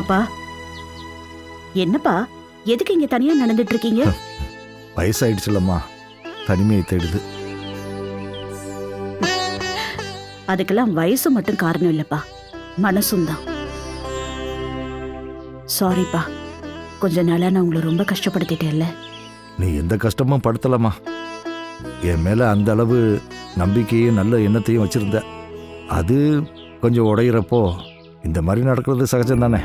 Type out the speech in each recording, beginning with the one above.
அப்பா. என்னப்பா? எதுக்கு இங்க தனியா நடந்துட்டு இருக்கீங்க வயசாயிடுச்சுலம்மா. தனிமையை தேடுது. அதுக்கெல்லாம் வயசு மட்டும் காரணம் இல்லப்பா. மனசும் தான். சாரிப்பா கொஞ்ச நாளா நான் உங்களை ரொம்ப கஷ்டப்படுத்திட்டேன்ல. நீ எந்த கஷ்டமும் படுத்தலம்மா. என் மேல அந்த அளவு நம்பிக்கையும் நல்ல எண்ணத்தையும் வச்சிருந்த. அது கொஞ்சம் உடையிறப்போ இந்த மாதிரி நடக்கிறது சகஜம் தானே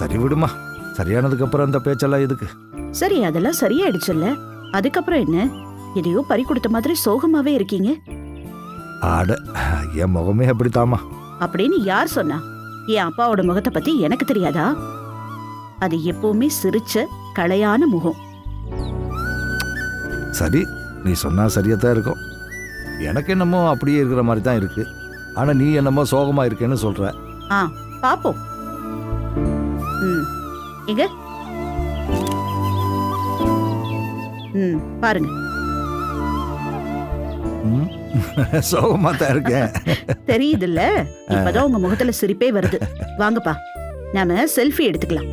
சரி விடுமா. சரியானதுக்கு அப்புறம் அந்த பேச்செல்லாம் எதுக்கு? சரி அதெல்லாம் சரியாயிடுச்சுல்ல. அதுக்கப்புறம் என்ன? எதையோ பறி கொடுத்த மாதிரி சோகமாவே இருக்கீங்க. ஆட என் முகமே அப்படித்தாம்மா. அப்படின்னு யார் சொன்னா? என் அப்பாவோட முகத்தை பத்தி எனக்கு தெரியாதா? அது எப்பவுமே சிரிச்ச களையான முகம். சரி நீ சொன்னா சரியா தான் இருக்கும். எனக்கு என்னமோ அப்படியே இருக்கிற மாதிரி தான் இருக்கு. ஆனா நீ என்னமோ சோகமா இருக்கேன்னு சொல்ற. ஆ பாப்போம். எங்க ம் பாருங்க. சோகமா தான் இருக்கேன். தெரியுதுல்ல? இப்பதான் உங்க முகத்துல சிரிப்பே வருது. வாங்கப்பா நாம செல்ஃபி எடுத்துக்கலாம்.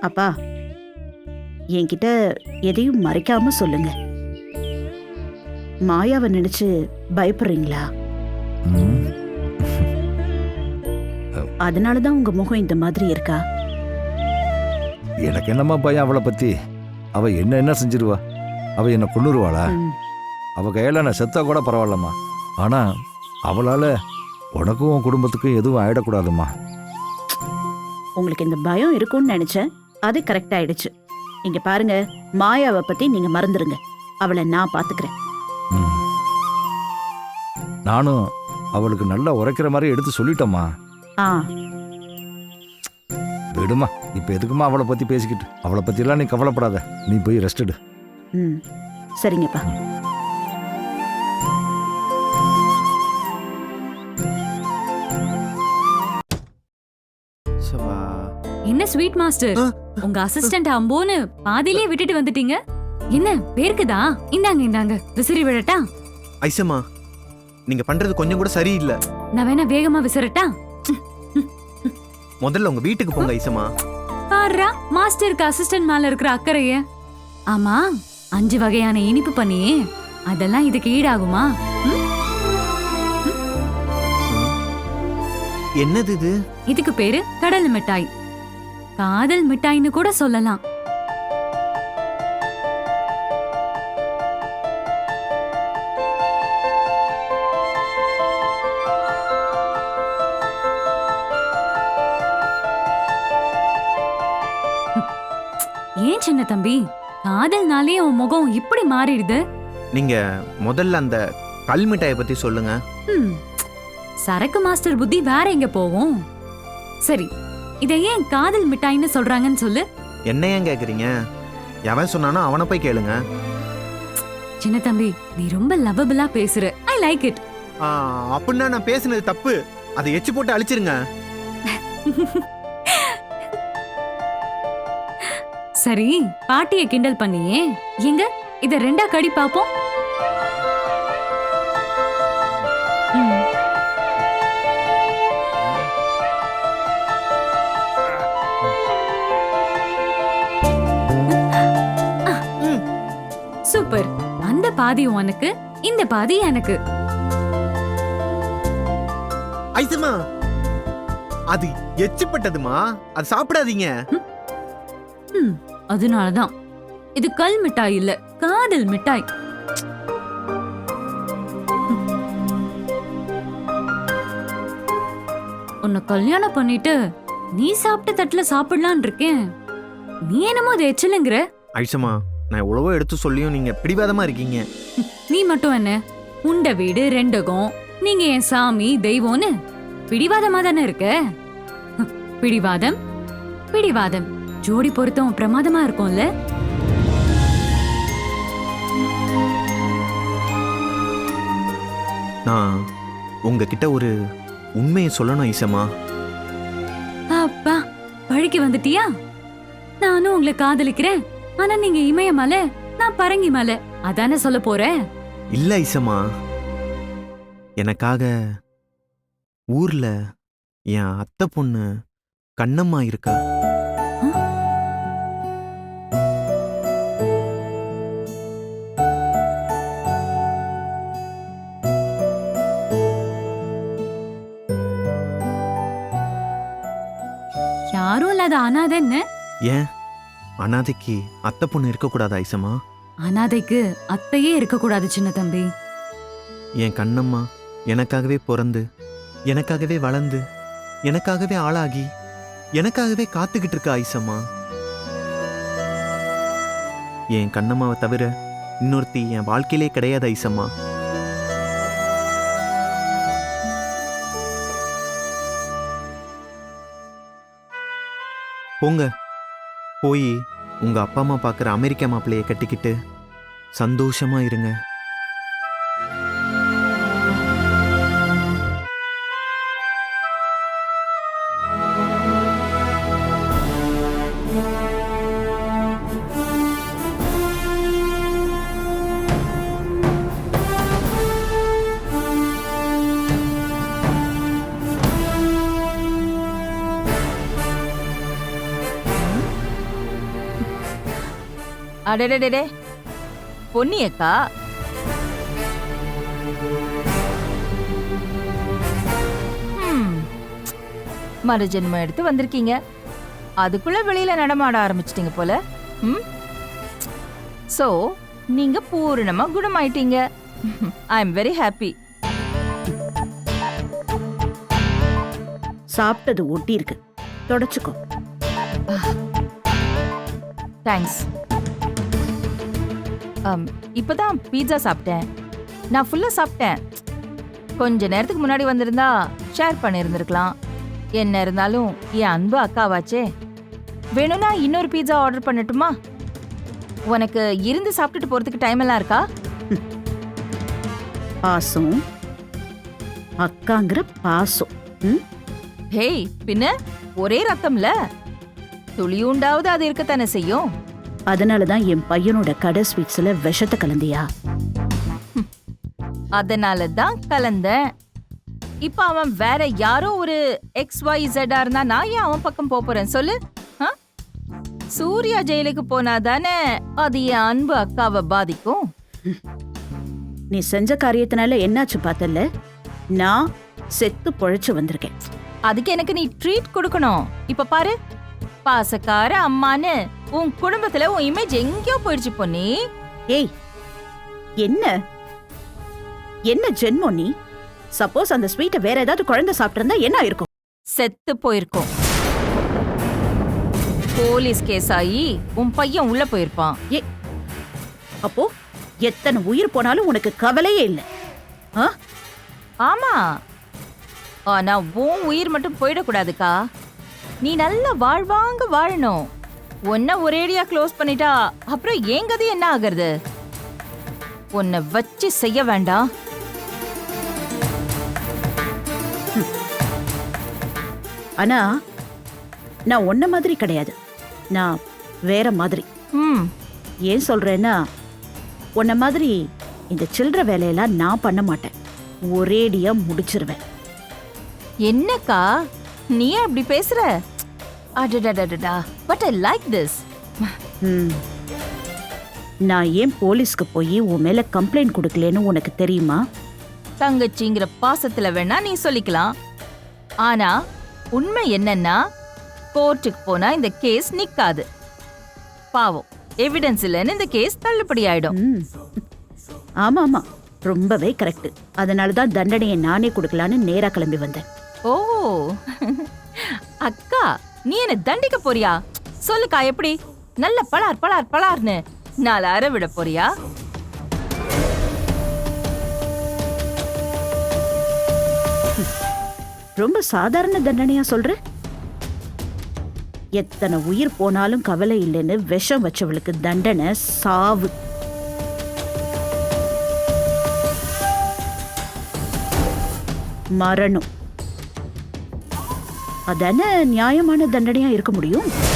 அப்பா என்கிட்ட எதையும் மறைக்காம சொல்லுங்க. மாயாவை நினைச்சு பயப்படுறீங்களா? ம், அதனாலதான் உங்க முகம் இந்த மாதிரி இருக்கா? எனக்கு என்னம்மா பயம் அவளை பத்தி? அவ என்ன என்ன செஞ்சிருவா? அவ என்ன கொன்னுருவாளா? ம், அவ கையில நான் செத்தா கூட பரவாயில்லம்மா. ஆனா அவளால உனக்கும் உன் குடும்பத்துக்கும் எதுவும் ஆயிடக்கூடாதும்மா. உங்களுக்கு இந்த பயம் இருக்கும்னு நினைச்சேன். அது கரெக்ட் ஆயிடுச்சு. இங்க பாருங்க மாயாவை பத்தி நீங்க மறந்துருங்க. அவளை நான் பாத்துக்கிறேன். நானும் அவளுக்கு நல்லா உரைக்கிற மாதிரி எடுத்து சொல்லிட்டோம்மா. ஆ. விடுமா இப்ப எதுக்குமா அவளை பத்தி பேசிக்கிட்டு? அவளை பத்தியெல்லாம் நீ கவலைப்படாத. நீ போய் ரெஸ்ட் எடு. ம். சரிங்கப்பா. சவா. என்ன ஸ்வீட் மாஸ்டர். உங்க அசிஸ்டன்ட் அம்போன்னு பாதியிலே விட்டுட்டு வந்துட்டீங்க? என்ன பேருக்குதா? இந்தாங்க இந்தாங்க. விசிறி விடட்டா? ஐசம்மா நீங்க பண்றது கொஞ்சம் கூட சரியில்லை. நான் வேணா வேகமா விசிறட்டா? முதல்ல உங்க வீட்டுக்கு போங்க ஐசம்மா. பாருடா மாஸ்டருக்கு அசிஸ்டன்ட் மேல இருக்கிற அக்கறைய. ஆமா அஞ்சு வகையான இனிப்பு பண்ணியே அதெல்லாம் இதுக்கு ஈடாகுமா? என்னது இது? இதுக்கு பேரு கடல் மிட்டாய். காதல் மிட்டாய்னு கூட சொல்லலாம். ஏன் சின்ன தம்பி? காதல்னாலே உன் முகம் இப்படி மாறிடுது. நீங்க முதல்ல அந்த கல் மிட்டாயை பத்தி சொல்லுங்க. ம், சரக்கு மாஸ்டர் புத்தி வேற எங்க போகும்? சரி இதை ஏன் காதல் மிட்டாய்னு சொல்றாங்கன்னு சொல்லு. என்ன ஏன் கேக்குறீங்க? எவன் சொன்னானோ அவனை போய் கேளுங்க. சின்ன தம்பி நீ ரொம்ப லவபிளா பேசுற. ஐ லைக் இட் ஆ, அப்படின்னா நான் பேசுனது தப்பு. அதை எச்சு போட்டு அழிச்சிருங்க. சரி பாட்டிய கிண்டல் பண்ணியே. எங்க? இத ரெண்டா கடி பாப்போம். சூப்பர். அந்த பாதி உனக்கு இந்த பாதி எனக்கு. ஐசம்மா அது எச்சுப்பட்டதுமா? அது சாப்பிடாதீங்க. அதனாலதான். இது கல் மிட்டாய் இல்ல காதல் மிட்டாய். உன்னை கல்யாணம் பண்ணிட்டு நீ சாப்பிட்ட தட்டுல சாப்பிடலான் இருக்கேன். நீ என்னமோ அது எச்சலுங்கிற? ஐசம்மா நான் எவ்வளவோ எடுத்து சொல்லியும் நீங்க பிடிவாதமா இருக்கீங்க. நீ மட்டும் என்ன? உண்ட வீடு ரெண்டகம் நீங்க என் சாமி தெய்வம்னு பிடிவாதமா தானே இருக்க? பிடிவாதம் பிடிவாதம். ஜோடி பொருத்தம் பிரமாதமா இருக்கும்ல? நான் உங்ககிட்ட ஒரு உண்மையை சொல்லணும் ஐசம்மா அப்பா வழிக்கு வந்துட்டியா? நானும் உங்களை காதலிக்கிறேன். ஆனா நீங்க இமயமலை நான் பரங்கி மலை. அதானே சொல்ல போறேன் இல்ல ஐசம்மா எனக்காக ஊர்ல என் அத்தை பொண்ணு கண்ணம்மா இருக்கா. அனாதை என்ன ஏன்? அனாதைக்கு அத்தை பொண்ணு இருக்கக்கூடாதா ஐசம்மா? அனாதைக்கு அத்தையே இருக்கக்கூடாது சின்ன தம்பி. என் கண்ணம்மா எனக்காகவே பிறந்து எனக்காகவே வளர்ந்து எனக்காகவே ஆளாகி எனக்காகவே காத்துக்கிட்டு இருக்கா ஐசம்மா? என் கண்ணம்மாவை தவிர இன்னொருத்தி என் வாழ்க்கையிலே கிடையாது ஐசம்மா. போங்க. போய் உங்கள் அப்பா அம்மா பார்க்குற அமெரிக்கா மாப்பிள்ளையை கட்டிக்கிட்டு சந்தோஷமாக இருங்க. அடடடடே பொன்னியக்கா. ஹம். மறுஜென்மம் எடுத்து வந்திருக்கீங்க. அதுக்குள்ள வெளியில நடமாட ஆரம்பிச்சிட்டீங்க போல. ம். சோ நீங்க பூரணமா குணமாயிட்டீங்க. ஐ எம் வெரி ஹாப்பி சாப்பிட்டது ஒட்டி இருக்கு தொடச்சுக்கோ. தேங்க்ஸ் இப்பதான் பீட்சா சாப்பிட்டேன். நான் ஃபுல்லா சாப்பிட்டேன். கொஞ்ச நேரத்துக்கு முன்னாடி வந்திருந்தா ஷேர் பண்ணியிருந்திருக்கலாம் என்ன இருந்தாலும் என் அன்பு அக்காவாச்சே. வேணும்னா இன்னொரு பீட்சா ஆர்டர் பண்ணட்டுமா? உனக்கு இருந்து சாப்பிட்டுட்டு போறதுக்கு டைம் எல்லாம் இருக்கா? பாசம். அக்காங்கிற பாசம். ஹேய் பின்ன ஒரே ரத்தம்ல? துளியுண்டாவது அது இருக்கத்தானே செய்யும்? அதனால தான் என் பையனோட கடை ஸ்வீட்ஸ்ல விஷத்தை கலந்தியா. அதனால தான் கலந்தேன். இப்ப அவன் வேற யாரோ ஒரு எக்ஸ் ஒய் ஜெட்டா இருந்தா நான் ஏன் அவன் பக்கம் போறேன் சொல்லு? சூர்யா ஜெயிலுக்கு போனாதானே அது என் அன்பு அக்காவை பாதிக்கும். நீ செஞ்ச காரியத்தினால என்னாச்சு பார்த்தல்ல? நான் செத்து பொழைச்சு வந்திருக்கேன். அதுக்கு எனக்கு நீ ட்ரீட் கொடுக்கணும். இப்ப பாரு. பாசக்கார அம்மான்னு உன் குடும்பத்துல உன் இமேஜ் எங்கேயோ போயிடுச்சு பொன்னி. ஏய் என்ன? என்ன ஜென்மம் நீ? சப்போஸ் அந்த ஸ்வீட்டை வேற ஏதாவது குழந்தை சாப்பிட்டிருந்தா என்ன ஆயிருக்கும்? செத்து போயிருக்கும். போலீஸ் கேஸ் ஆகி உன் பையன் உள்ள போயிருப்பான். ஏ அப்போ எத்தனை உயிர் போனாலும் உனக்கு கவலையே இல்லை. ஆ? ஆமா. ஆனா உன் உயிர் மட்டும் போயிடக்கூடாதுக்கா. நீ நல்ல வாழ்வாங்க வாழணும். உன்னை ஒரேடியா க்ளோஸ் பண்ணிட்டா அப்புறம் என் கதை என்ன ஆகுறது? உன்னை வச்சு செய்ய வேண்டாம். ஆனா நான் உன்ன மாதிரி கிடையாது. நான் வேற மாதிரி. ம். ஏன் சொல்றேன்னா உன்ன மாதிரி இந்த சில்லற வேலையெல்லாம் நான் பண்ண மாட்டேன். ஒரேடியா முடிச்சிருவேன். என்னக்கா நீ ஏன் அப்படி பேசுற? அடடடடடா பட் ஐ லைக் திஸ் ம். நான் ஏன் போலீஸ்க்கு போய் உன் மேல கம்ப்ளைண்ட் கொடுக்கலன்னு உனக்கு தெரியுமா? தங்கச்சிங்கிற பாசத்துல வேணா நீ சொல்லிக்கலாம். ஆனா உண்மை என்னன்னா கோர்ட்டுக்கு போனா இந்த கேஸ் நிக்காது. பாவம் எவிடன்ஸ் இல்லைன்னு இந்த கேஸ் தள்ளுபடி ஆயிடும். ம். ஆமா ஆமா ரொம்பவே கரெக்ட் அதனால தான் தண்டனையை நானே கொடுக்கலான்னு நேரா கிளம்பி வந்தேன். ஓ அக்கா நீ என்ன தண்டிக்க போறியா? சொல்லுக்கா எப்படி? நல்ல பலார் பலார் பலார்னு. நாலு அற விட போறியா? ரொம்ப சாதாரண தண்டனையா சொல்ற? எத்தனை உயிர் போனாலும் கவலை இல்லைன்னு விஷம் வச்சவளுக்கு தண்டனை சாவு. மரணம். அதான நியாயமான தண்டனையா இருக்க முடியும்?